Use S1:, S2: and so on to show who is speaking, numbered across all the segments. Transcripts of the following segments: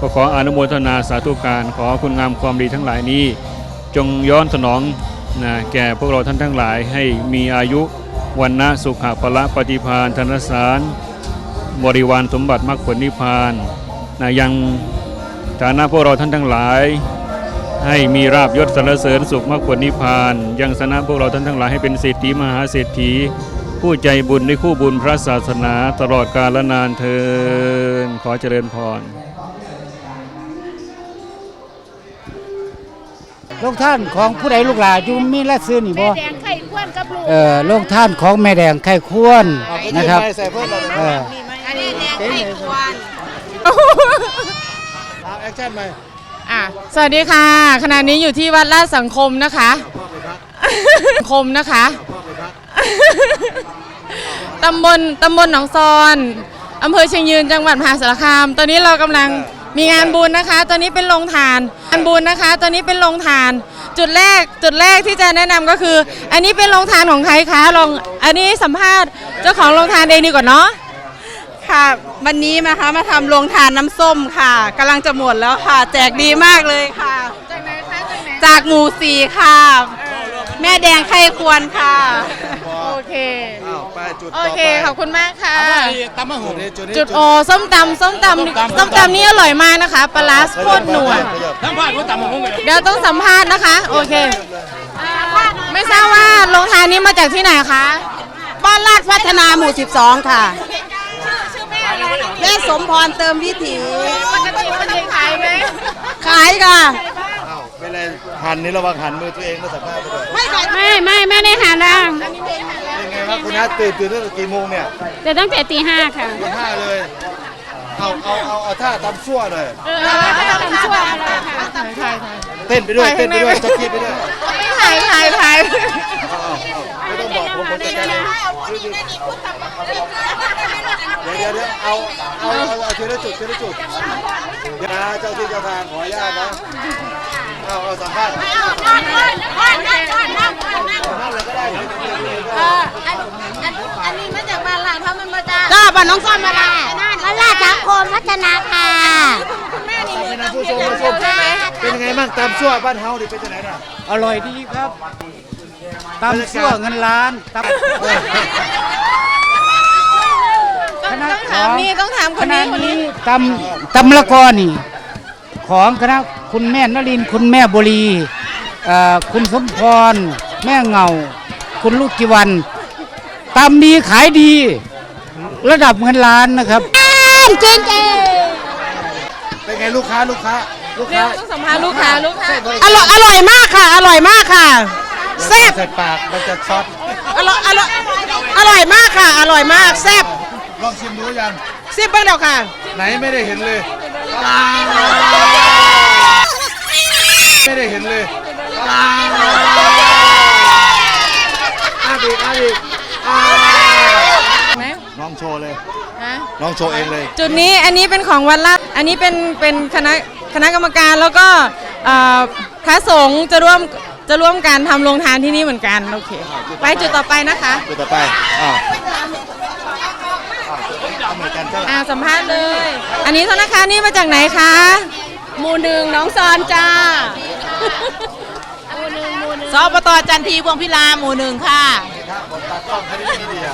S1: ก็ขออนุโมทนาสาธุการ ขอคุณงามความดีทั้งหลายนี้ จงย้อนสนองนะแก่พวกเราท่านทั้งหลายให้มีอายุวันนะสุขะพละปฏิพานธนสารบริวารสมบัติมรรคผลนิพพานนะยังฐานะพวกเราท่านทั้งหลาย ให้มีราบยศสรรเสริญสุขมรรคผลนิพพาน ยังสนะพวกเราท่านทั้งหลายให้เป็นเศรษฐีมหาเศรษฐี ผู้ใจบุญในคู่บุญพระศาสนาตลอดกาลนานเทินขอเจริญพร
S2: โรงท่านของผู้ใดลูกหลานอยู่มีและซื้อนี่บ่
S3: แม่แดงไข่ข้วนกับลูก
S2: เออโรงท่านของแม่แดงไข่ควรนะครับ
S4: ใส่เพิ่มเลย
S2: เออ
S3: อันนี้แดงไข่ข้วน
S4: เอาแอคชั่นไป
S5: อะสวัสดีค่ะ ขณะนี้อยู่ที่วัดราชสังคมนะคะ สังคมนะคะ ตำบลตำบลหนองซอนอำเภอเชียงยืนจังหวัดมหาสารคาม ตอนนี้เรากำลัง มีงานบุญนะคะ ตอนนี้เป็นโรงทานงานบุญนะคะ ตอนนี้เป็นโรงทาน จุดแรกจุดแรกที่จะแนะนำก็คือ อันนี้เป็นโรงทานของใครคะลองอันนี้สัมภาษณ์เจ้าของโรงทานเองดีกว่าเนาะ
S6: ค่ะ วันนี้นะคะมาทำโรงทานน้ำส้มค่ะกำลังจะหมดแล้วค่ะ แจกดีมากเลยค่ะ
S5: จากไหนคะจากไหน
S6: จากหมู่สี่ค่ะ แม่แดงไข้ควรค่ะ
S5: โอเค
S4: อ้าวไป จุด
S5: โอ
S4: ต่อ
S5: เค
S4: ไป
S5: ขอบคุณมากค่ะ
S4: ตำมะหุ่นจุดนี้
S5: จุดโอส้มตำส้มตำ ส้มตำนี่อร่อยมากนะคะปลาร้าโคตรหนัวเดี๋ยวต้องสัมภาษณ์นะคะ โอเค ไม่ทราบว่าโรงทานนี้มาจากที่ไหนคะ
S6: บ้านลาดพัฒนาหมู่ 12 ค่ะ แม่สมพรเติมวิถี
S5: ปกติมันจะขายไหม
S6: ขายค่ะ
S4: อ้าวเป็นไรหันนี่ระวังหันมือตัวเองก็สัมภาษณ์ไปด้วย
S6: ไม่ขาย
S3: ไม่ไม่ไม่ได้หาดัง
S4: เป็นไง ครับคุณนัทตื่นตื่นตั้งแต่กี่โมงเนี่ย
S3: แต่ตั้งแต่ตีห้าค่ะ
S4: ตีห้าเลย เอาเอาเอาเอาท่าตำซั่วหน่อย
S3: เออทำช่วยอะไรค่ะ
S4: เต้นไปด้วยเต้นไปด้วยจักกี้ไปด้วย
S5: ไม่ขายขายขาย
S4: เอาเอาเอาไม่ต้องบอกผมผมจัดการเอง เดี๋ยวเดี๋ยวเดี๋ยวเอาเอาเอาเอาทีละจุดทีละจุดเดี๋ยวนะเจ้าที่เจ้าทางขออนุญาตนะเอาเอาสัมภาษณ์สัมภาษณ์เลยก็ได้เดี๋ยวเดี๋ยวเดี๋ยวเดี๋ยว
S5: อันนี้มาจากบ้านหลังเขามันมาจาก
S6: ก็บ้านน้องส้มมาละ
S3: มาลาสังคมพัฒนาค่ะ
S4: เป็นไงผู้ชมผู้ชมเป็นยังไงบ้างตามชั่วบ้านเฮาดิเป็นยังไงน่ะ
S2: อร่อยดีครับตำซั่วเงินล้านตำ
S5: ต้องต้องถามนี่ต้องถามค
S2: ข
S5: น
S2: ณะ
S5: นี้คนนี้
S2: นี้ ตำตำละกอนี่ ของคณะคุณแม่นรินทร์คุณแม่บุรีเอ่อคุณสมพร แม่เงา คุณลูกกิวันตำดีขายดี ระดับเงินล้านนะครับ
S3: จริงจริง
S4: เป็นไงลูกค้าลูกค้าลูก
S5: เดี๋ย
S4: ค้าว
S5: ต้องสัมภาษณ์ลูกค้าลูกค้า
S6: อร่อยอร่อยมากค่ะ อร่อยมากค่ะแซ่บ
S4: ใส่ปากมันจะช็อต
S6: อร่อยอร่อยอร่อยมากค่ะ อร่อยมากแซ่บ
S4: ลองชิมดูยัง
S6: ซิบเบิ้งเดียวค่ะ
S4: ไหนไม่ได้เห็นเลยไม่ได้เห็นเลยอาบีอาบีอ่า
S5: ไหม
S4: น้องโชว์เลย
S5: ฮะ
S4: น้องโชว์เองเลย
S5: จุดนี้อันนี้เป็นของวัดลาดอันนี้เป็นเป็นคณะคณะกรรมการแล้วก็เอ่อพระสงฆ์จะร่วมจะร่วมกันทำโรงทานที่นี่เหมือนกันโอเค ไปจุดต่อไปนะคะ
S4: ตัวต่อไปอ้าว เอาเหมือนกันใช่ไหม
S5: อ่าสัมภาษณ์เลย อันนี้ธนาคารนี่มาจากไหนคะ
S6: หมู่หนึ่งน้องซอนจ้าสปตจันทีพวงพิลาหมู่หนึ่งค่ะ
S4: ครับผมตากล้องคณิตมีเดีย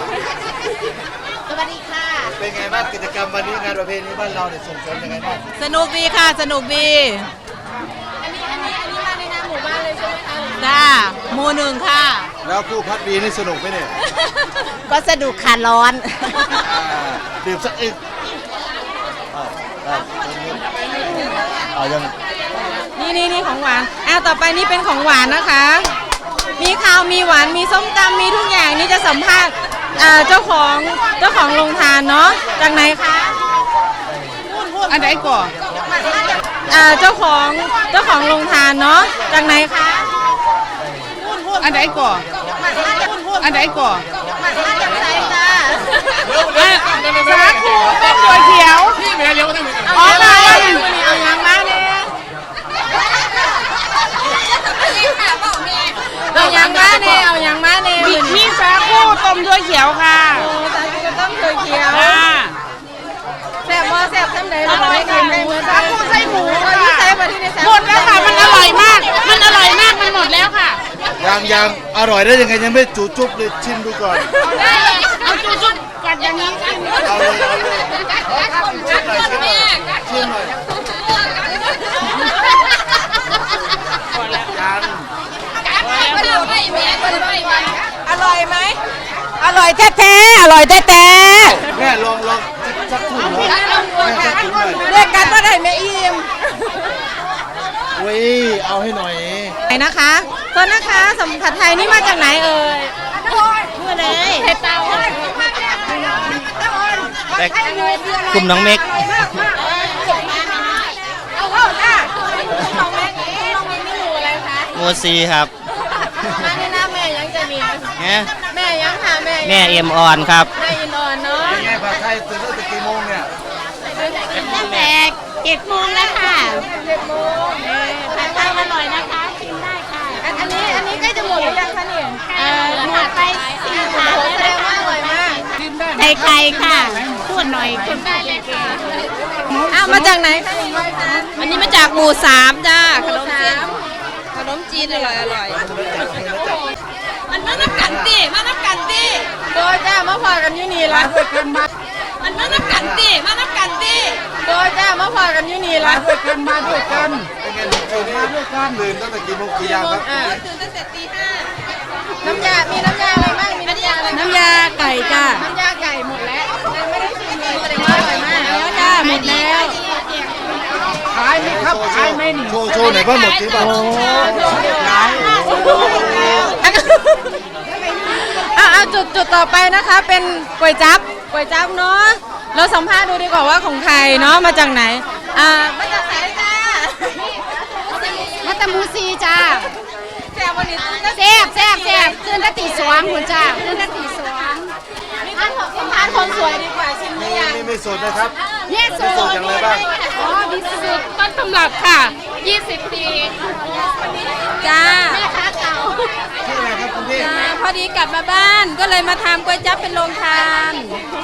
S6: สวัสดีค่ะ
S4: เป็นไงบ้างกิจกรรมวันนี้งานประเพณีบ้านเราเนี่ยส่งเสริมยังไงบ้าง
S6: สนุกดีค่ะ สนุกดี
S5: อันนี้อันนี้อันนี้มาในนามหมู่บ้านเลยใช่ไหมคะ
S6: จ้าหมู่หนึ่งค่ะ
S4: แล้วผู้พัดวีนี่สนุกไหมเนี่ย
S6: ก็สนุกค่ะร้อน
S4: อ่าดื่มสักอึกอ้าวได้ตรงนี้เอายัง
S5: นี่นี่นี่ของหวานอ่าต่อไปนี่เป็นของหวานนะคะ มีข้าวมีหวานมีส้มตำมีทุกอย่างนี่จะสัมภาษณ์อ่าเจ้าของเจ้าของโรงทานเนาะจากไหนคะ
S6: อันไหนก่อน
S5: อ่าเจ้าของเจ้าของโรงทานเนาะจากไหนคะ
S6: อันไหนก่อนอันไหนก่อน
S5: มาท่าจับใจจ้า
S6: สาคูต้มถั่วเขียว
S5: พี่แม่เลี้ยวต้ยเมีกันอ๋อมาเอายางมาเนี่ยเอายางมาเนี่ยเอายางมาเนี่ย
S6: มีสาคูต้มด้วยเขียวค่ะ
S5: สาคูต้มถั่วเขียวแซ่บมอแซ่บทำได้มาไม่กินไม่หมือน
S6: สาคูไส้
S5: หมูค่ะหมดแล้วค่ะ มันอร่อ
S4: ย
S5: มาก มันอ
S7: ร่อยมาก มันหมดแล้วค่ะ
S4: งยังอร่อยได้ยังไงยังไม่จูจุ๊บเลยชิมดูก่อน
S3: เอาจุ๊บกัดอย่างนี้
S4: เอาเลยเอาเลยชิมหน่อยชิมหน่อยชิมหน่อยยัง
S6: อร่อยไหมอร่อยแท้ๆอร่อยแท้
S4: แม่ลองลองสักถุงเหรอแม่สักถุงหน่อย
S6: ๆเรียกกันว่าได้แม่อิ่ม
S4: เว้ยเอาให้หน่อย
S5: ไหนนะคะ โทษนะคะสมผัดไทยนี่มาจากไหนเอ่ย
S3: เมื่อเลยเทเตาก
S2: ลุ่มน้องเม็กโมซีครับ
S5: มาในหน้าแม่ยังจะมี
S2: เนี่ย
S5: แม่ยังค่ะแม่
S2: แม่เอ็มออนครับ
S5: แม่อินออนเนาะ
S4: เป็นไงผัดไทยตื่นตั้งแต่กี่โมงเนี่ย
S3: ตั้งแต่เจ็ดโมงแล้วค่ะทานข้ ไข่ไข่ค่ะ พูดหน่อยคุณได้เลยค่ะ
S5: อ้าวมาจากไหนคะนี่
S6: อันนี้มาจากหมู่สามจ้าขนมจีนขนมจีนอร่อยอร่อยมันมานับกันดิมานับกันดิ
S5: โดยจ้ามาพอกันอยูนี่ละ
S6: มันมานับกันดิมานับกันดิ
S5: โดยจ้ามาพอกันอยูนี่ละ
S2: ด้วยกันมาด้วยกัน
S4: เป็นไงถึงคืนนี้ตื่นตั้งแต่กี่โมงกี่ยามครับ
S5: อ่า
S6: ตื่นตั้งแต่ตีห้า
S5: น้ำยา มีน้ำยาอะไรบ้างมี น้ำยาอะไรบ้ง
S6: น้ำยาไก่จ้า
S5: น้ำยาไก่หมดแล้วยังไม่ได้ชิมเลยแสดงว่าอร่อยมาก
S6: แล้วจ้าหมดแล้ว
S2: ขายไหมครับขายไหมนี่
S4: โชว์โชว์หน่อยว่าหมดหรือเปล่า
S5: อะอะจุดจุดต่อไปนะคะ เป็นก๋วยจั๊บก๋วยจั๊บเนาะเราสัมภาษณ์ดูดีกว่าว่าของใครเนาะมาจากไหนอ่ามาจากไหนจ้า
S3: มาตามูซีจ้า
S5: แซ่บวันนี้ตื่นแต่
S3: แซ่บแซ่บแซ่บตื่นแต่ตีสองคุณจ้าตื่นแต่ตีสอง
S5: ทานของทานคนสวยดีกว่าชิมหรือยัง
S4: นี่ไม่สดนะครับ
S3: เนี่ยสู
S4: มีสูตรอย่างไรบ้าง
S3: อ๋อมีสูตรต้นตำรับค่ะ 20 ปี
S5: จ้า
S3: แม่ค้าเก่า
S4: ชื่ออะไรครับคุณพี่
S5: จ้าพอดีกลับมาบ้านก็เลยมาทำก๋วยจั๊บเป็นโรงทาน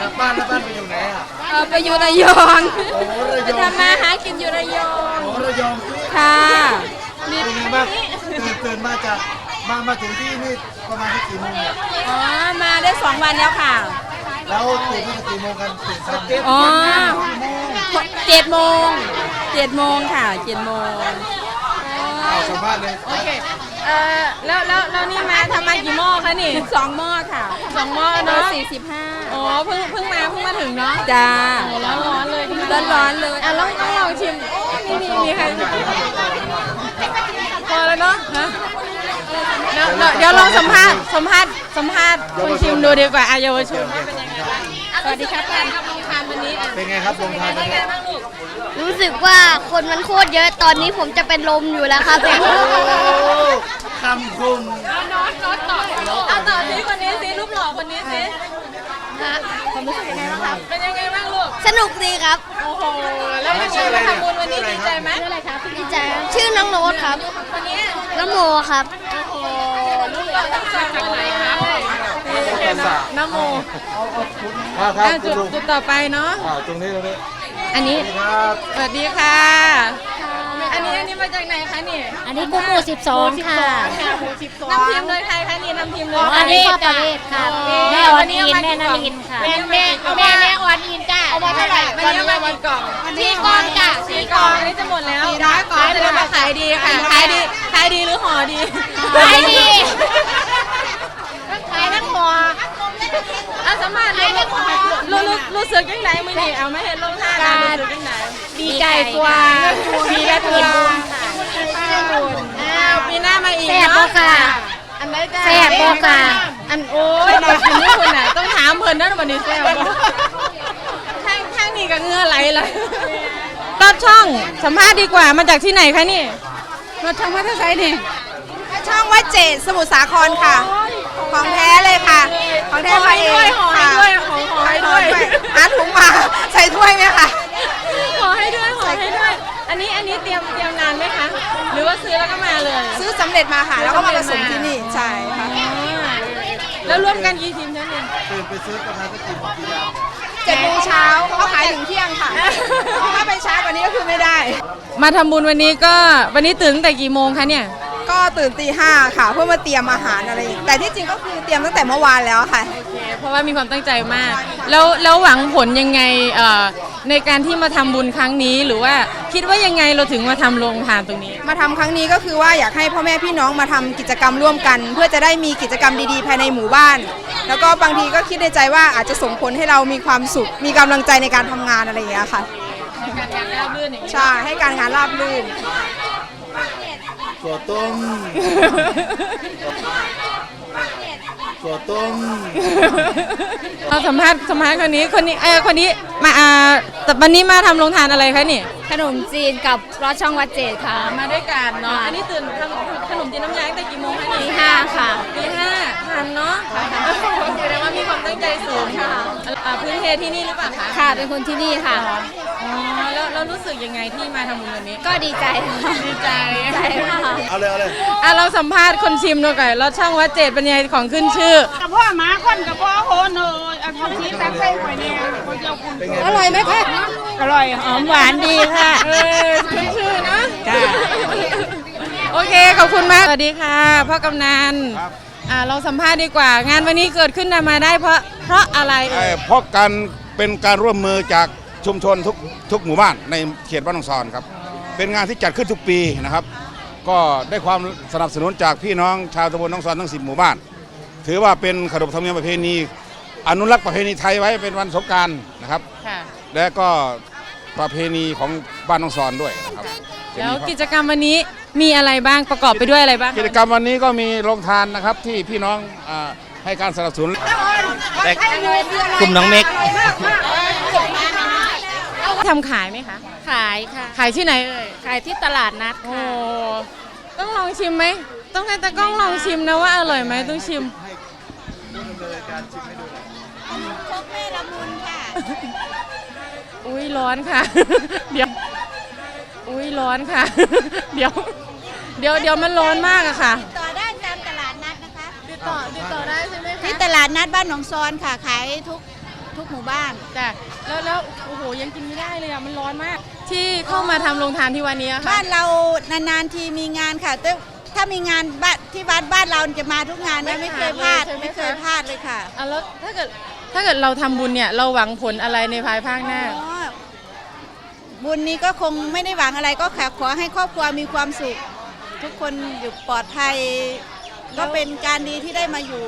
S4: กลับบ้านแล้วบ้านไปอยู่ไหนอะ
S5: เออไปอยู่ระยอง
S4: โอ้ระ
S5: ไป
S4: ยอง
S5: ทำมาหากินอยู่ระยอง
S4: โอ้ระยอง
S5: ค่ะ
S4: เป็นไงบ้าง ตื่นตื่นมาจากมามาถึงที่นี่ประมาณกี่โมงเนี่ย
S5: อ๋อ มาได้สองวันแล้วค่ะ
S4: แล้วตื่นตั้งแต่กี่โมงกันตื่นทัน
S5: อ๋อเจ็ดโมงเจ็ดโมงค่ะเจ็ดโมง
S4: เอาสัมภาษณ์เลย
S5: โอเค เอ่อแล้วแล้วแล้วนี่มาทำมากี่หม้อคะนี่สองหม้อค่ะสองหม้อเนาะสี่สิบห้าอ๋อเพิ่งเพิ่งมาเพิ่งมาถึงเนาะจ้าร้อนร้อนเลยร้อนร้อนเลยอะลองต้องลองชิมโอ้นี่นี่มีใคร พอแล้วเนาะฮะเดี๋ยวเดี๋ยวเดี๋ยวลองสัมภาษณ์สัมภาษณ์สัมภาษณ์คนชิมดูดีกว่าอาเยาวชนว่าเป็นยังไงบ้างสวัสดีครับท่านครับลงทานวันนี้อะ
S4: เป็นไงครับลงทานวันนี้
S3: รู้สึกว่าคนมันโคตรเยอะตอนนี้ผมจะเป็นลมอยู่แล้วครับ
S4: คำคม
S5: เอาต่อสิคนนี้สิรูปหล่อคนนี้สิ
S3: ผมรู้สึกยังไงบ้างครับ
S5: เป็นยังไงบ้างลูก
S3: สนุกดีครับ
S5: โอ้โห แล้วเป็นไงมาทำบุญวันนี้ดีใจไหม
S3: ชื่ออะไรครับดีใจครับชื่อน้องโน้ตครับ
S5: คนนี้
S3: น้องโมครับ
S5: โอ้โหลูกหล่อจากไหนครับน้ำโม
S4: มาครับ
S5: อะ
S4: คุ
S5: จุ
S4: ณ
S5: ด
S4: ลุง
S5: จุดต่อไปเนาะ
S4: อ่าตรงนี้ตรงนี้
S5: อันนี้
S4: ครับ
S5: สวัสดีค่ะอั นนี้อันนี้มาจากไหนคะนี่
S3: อันนี้กุ้งหมู12 ค่ะ
S5: น้ำทีมเลยใครคะนี่น้ำทีมเลย
S3: อันนี้พ่อประเวศครับแม่ออนอินแม่นารินค่ะ แม่แม่แม่แม่ออนอินจ้าเอามาเท่าไหร่
S5: วันนี้มากี่กล่อง
S3: สี่กล่องจ้ะ
S5: สี่กล่องอันนี้จะหมดแล้วสี่ร้อยกล่องแสดงว่าขายดีค่ะขายดีขายดีหรือห่อดี
S3: ขายดีขายทั้งหัว
S5: อาสามารถรู้รู้รู้สึกยังไงมือนี่เอาไม่เห็นลงท่านะรู้สึกยังไง
S3: ดีใจกว่าดีกระถิ่นบุญค่ะ
S5: อ้าวปีหน้ามาอีก
S3: แซ่บ
S5: เนาะ
S3: บ่ค่ะ
S5: อันไหนจ้า
S3: แซ่บบ่ค่ะ
S5: อันโอ้ยนายคนนี้คนน่ะต้องถามเพิ่นนั่นวันนี้แซ่บบ่ข้างข้างนี้ก็เหงื่อไหลเลยรอบช่องสัมภาษณ์ดีกว่ามาจากที่ไหนคะนี่มาช่องพัทไซนี่
S6: ช่องวัดเจดสมุทรสาครค่ะ ของแท้เลยค่ะ ของแท้มาเอง
S5: ขอให้
S6: ค่ะ
S5: ด้วยขอขอให้ด้วย
S6: หาถุงมาใส่ถ้วยไหมคะ
S5: ขอให้ด้วยขอให้ด้วย อันนี้อันนี้เตรียมเตรียมนานไหมคะ หรือว่าซื้อแล้วก็มาเลย
S6: ซื้อสำเร็จมาค่ะ แล้วก็มาผสมที่นี่ ใช่ค่ะ
S5: แล้วร่วมกันกี่ทีมคะเนี่ย
S4: ตื่นไปซื้อประมาณสักกี่โมงกี่ยาม
S6: เจ็ดโมงเช้าเขาขายถึงเที่ยงค่ะ ถ้าไปช้ากว่านี้ก็คือไม่ได้
S5: มาทำบุญวันนี้ก็วันนี้ตื่นตั้งแต่กี่โมงคะเนี่ย
S6: ก็ตื่นตีห้าค่ะ เพื่อมาเตรียมอาหารอะไรอย่างแต่ที่จริงก็คือเตรียมตั้งแต่เมื่อวานแล้วค่ะ
S5: โอเคเพราะว่ามีความตั้งใจมาก แล้วแล้วหวังผลยังไงเอ่อในการที่มาทำบุญครั้งนี้หรือว่าคิดว่ายังไงเราถึงมาทำโรงทานตรงนี้
S6: มาทำครั้งนี้ก็คือว่าอยากให้พ่อแม่พี่น้องมาทำกิจกรรมร่วมกัน เพื่อจะได้มีกิจกรรมดีๆ ภายในหมู่บ้าน แล้วก็บางทีก็คิดในใจว่าอาจจะส่งผลให้เรามีความสุข มีกำลังใจในการทำงานอะไรอย่างเงี้ยค่ะ
S5: การงานราบรื่นอย่างนี้
S6: ใช่ ให้การงานราบรื่น
S4: ถั่วต้มถั่วต้ม
S5: เราสัมภาษณ์สัมภาษณ์คนนี้คนนี้เออคนนี้มาอ่าแต่วันนี้มาทำโรงทานอะไรคะนี่
S8: ขนมจีนกับรสช่องวัดเจดค่ะ
S5: มาด้วยกันเนาะอันนี้ตื่นทำขนมจีนน้ำยาตั้งแต่กี่โมงคะนี่
S8: ตีห้าค่ะ
S5: ตีห้าทันเนาะแสดงว่ามีความตั้งใจสูงค่ะอ่าพื้นเพที่นี่หรือเปล่าคะ
S8: ค่ะเป็นคนที่นี่ค่ะ
S5: อ๋อแล้ว เรารู้สึกยังไงที่มาทำบุญวันนี้
S8: ก็ดีใจค่ะ
S5: ดีใจ
S8: ใจค่ะ
S4: เอาเลยเอาเลย
S5: อะเราสัมภาษณ์คนชิมดูก่อนรสช่องวัดเจดเป็นยังไงของขึ้นชื่อ
S7: กับพ่อหมาคนกับพ่อโหนเออเอาข้าวชีตักใส่หอยเนี่ยคนเดียวคุณ
S4: เป็นไง
S5: อร่อยไหมคะ
S7: อร่อยหอมหวานดีค่ะ
S5: เออขึ้นชื่อนะโอเคขอบคุณมากสวัสดีค่ะพ่อกำนันอ่าเราสัมภาษณ์ดีกว่า งานวันนี้เกิดขึ้นมาได้เพราะเพราะอะไรเอ่
S9: เอ่
S5: ย
S9: อเพราะการเป็นการร่วมมือจาก ชุมชนทุกทุกหมู่บ้านในเขตบ้านหนองซอนครับ เป็นงานที่จัดขึ้นทุกปีนะครับ ก็ได้ความสนับสนุนจากพี่น้องชาวตำบลหนองซอนทั้ง 10 หมู่บ้าน ถือว่าเป็นขนบธรรมเนียมประเพณี อนุรักษ์ประเพณีไทยไว้เป็นวันสงกรารนะครับ
S5: ค่ะ
S9: และก็ประเพณีของบ้านหนองซอนด้วยนะครับจะ
S5: แล้ว
S9: มี
S5: กิจกรรมวันนี้มีอะไรบ้างประกอบไปด้วยอะไรบ้าง
S9: กิจกรรมวันนี้ก็มีโรงทานนะครับที่พี่น้องอ่าให้การสนับสนุน
S2: กลุ่มน้องเม็ก
S5: ทำขายไหมคะ
S8: ขายค่ะ
S5: ขายที่ไหนเอ่ย
S8: ขายที่ตลาดนัด
S5: โอ้
S8: ค่ะ
S5: ต้องลองชิมไหม ต้องให้ตากล้องลองชิมนะว่าอร่อยไหมต้องชิม
S3: โคกแม่ละมุนค่ะ
S5: อุ้ยร้อนค่ะ เดี๋ยว อุ้ยร้อนค่ะ เดี๋ยว เดี๋ยวเดี๋ยวมันร้อนมากอะค่ะ
S3: ต่อได้ตามตลาดนัดนะคะ
S5: ติดต่อติดต่อได้ใช่ไหมคะ
S3: ที่ตลาดนัดบ้านหนองซอนค่ะ ขายทุก ทุกหมู่บ้าน
S5: จ้ะแล้วแล้วโอ้โหยังกินไม่ได้เลยอะมันร้อนมาก ที่เข้ามาทำโรงทานที่วันนี้อะค่ะ
S3: บ้านเรานานๆทีมีงานค่ะแต่ถ้ามีงานบ้านที่วัดบ้านเราจะมาทุกงานนะไม่เคยพลาดไม่เคยพลาดเลยค่ะ
S5: อะแล้วถ้าเกิดถ้าเกิดเราทำบุญเนี่ยเราหวังผลอะไรในภายภาคหน้า
S3: อ๋อบุญนี้ก็คงไม่ได้หวังอะไรก็ขอขอให้ครอบครัวมีความสุข ทุกคนอยู่ปลอดภัย ก็เป็นการดีที่ได้มาอยู่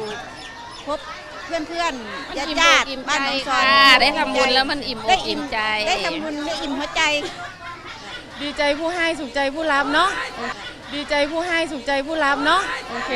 S3: พบ เพื่อนๆญาติญาติ
S8: อิ่ม
S3: บ้านหนองซอน
S8: ใจค่ะได้ทำบุญแล้วมันอิ่มอก
S3: ได้
S8: อิ่มใจ
S3: ได้ทำบุญได้อิ่มหัวใจ
S5: ดีใจผู้ให้สุขใจผู้รับเนาะดีใจผู้ให้สุขใจผู้รับเนาะโอเค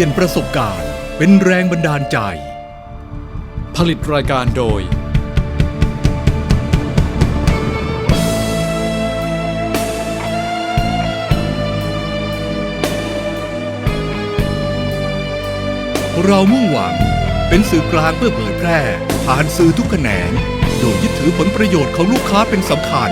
S10: ลี่ยนประสบการณ์เป็นแรงบันดาลใจ ผลิตรายการโดย เรามุ่งหวังเป็นสื่อกลางเพื่อเผยแพร่ ผ่านสื่อทุกแขนง โดยยึดถือผลประโยชน์ของลูกค้าเป็นสำคัญ